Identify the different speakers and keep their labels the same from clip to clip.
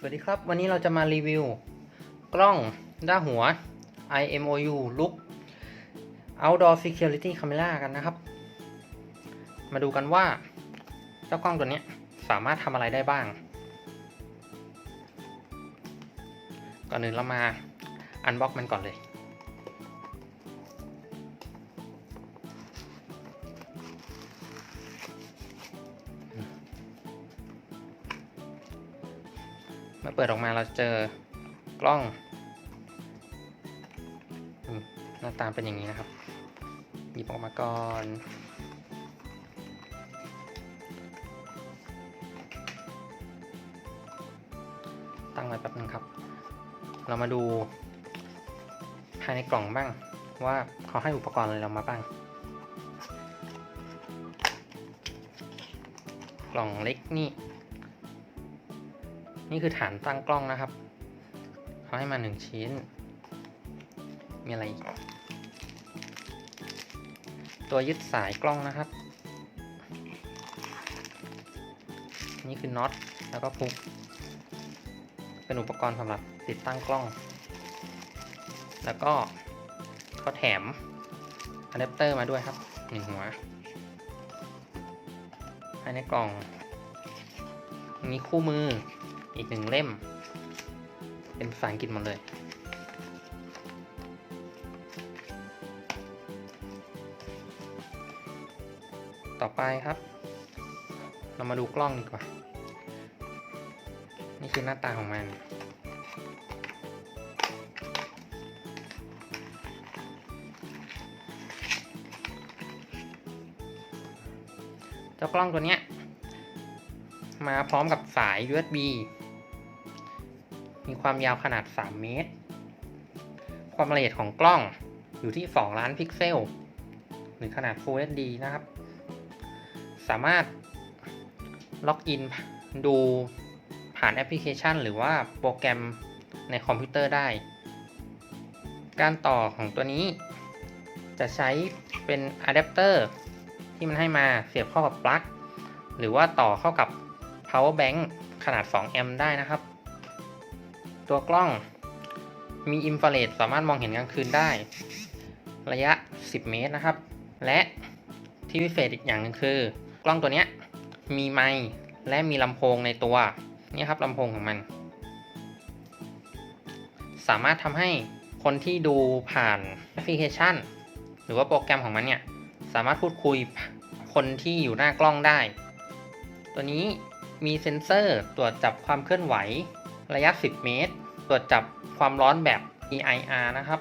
Speaker 1: สวัสดีครับ วันนี้เราจะมารีวิว กล้องด้าหัว IMOU Look Outdoor Security Camera กันนะครับ มาดูกันว่า เจ้ากล้องตัวนี้สามารถทำอะไรได้บ้าง ก่อนอื่นเรามาอันบ็อกมันก่อนเลย มื่อเปิดออกมาเราเจอกล้องหน้าตาเป็นอย่างนี้นะครับ หยิบออกมาก่อนตั้งไว้แป๊บนึงครับ เรามาดูภายในกล่องบ้าง ว่าเขาให้อุปกรณ์อะไรเรามาบ้าง กล่องเล็กนี่ นี่คือฐานตั้งกล้องนะครับเขาให้มาหนึ่งชิ้น มีอะไรอีกตัวยึดสายกล้องนะครับ นี่คือน็อตแล้วก็พุก เป็นอุปกรณ์สำหรับติดตั้งกล้อง แล้วก็เขาแถมอะแดปเตอร์มาด้วยครับหนึ่งหัวภายในกล่อง มีคู่มือ อีกหนึ่งเล่ม เป็นภาษาอังกฤษหมดเลย ต่อไปครับ เรามาดูกล้องดีกว่า นี่คือหน้าตาของมันเจ้ากล้องตัวเนี้ย มาพร้อมกับสาย USB มีความยาวขนาด 3 เมตร ความละเอียดของกล้องอยู่ที่ 2 ล้านพิกเซล หรือขนาด Full HD นะครับ สามารถล็อกอินดูผ่านแอปพลิเคชัน หรือว่าโปรแกรมในคอมพิวเตอร์ได้ การต่อของตัวนี้ จะใช้เป็นอะแดปเตอร์ที่มันให้มาเสียบเข้ากับปลั๊กหรือว่าต่อเข้ากับ power bank ขนาด 2 แอมป์ได้นะครับ ตัวกล้องมีอินฟราเรดสามารถมองเห็นกลางคืนได้ ระยะ 10 เมตรนะครับ และที่พิเศษอีกอย่างหนึงคือ กล้องตัวนี้มีไมค์และมีลำโพงในตัวนี่ครับลำโพงของมัน สามารถทำให้คนที่ดูผ่านแอปพลิเคชัน หรือว่าโปรแกรมของมันเนี่ยสามารถพูดคุยคนที่อยู่หน้ากล้องได้ ตัวนี้มีเซ็นเซอร์ตรวจจับความเคลื่อนไหว ระยะ 10 เมตร ตรวจจับความร้อนแบบ EIR นะครับ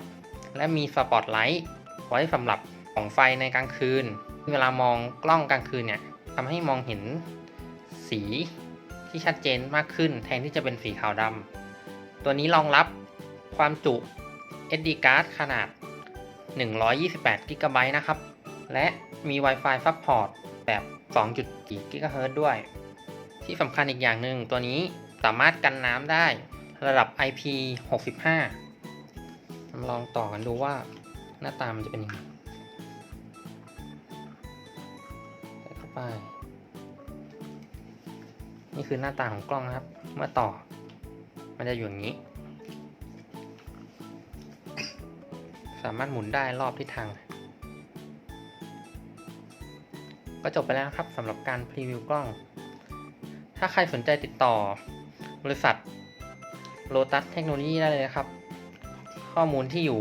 Speaker 1: และมีสปอตไลท์ไว้สำหรับส่องไฟในกลางคืน เวลามองกล้องกลางคืนเนี่ยทำให้มองเห็นสีที่ชัดเจนมากขึ้นแทนที่จะเป็นสีขาวดำตัวนี้รองรับความจุ SD card ขนาด 128 g b นะครับ และมี Wi-Fi support แบบ 2.4 GHz ด้วย ที่สำคัญอีกอย่างหนึ่งตัวนี้ สามารถกันน้ำได้ระดับ IP 65มาลองต่อกันดูว่าหน้าตามันจะเป็นยังไงใส่เข้าไป นี่คือหน้าตาของกล้องนะครับ เมื่อต่อ มันจะอยู่อย่างนี้ สามารถหมุนได้รอบทิศทาง ก็จบไปแล้วครับสำหรับการพรีวิวกล้อง ถ้าใครสนใจติดต่อ บริษัทโลตัสเทคโนโลยีได้เลยนะครับ ข้อมูลที่อยู่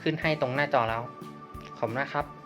Speaker 1: ขึ้นให้ตรงหน้าจอแล้ว ขอบคุณนะครับ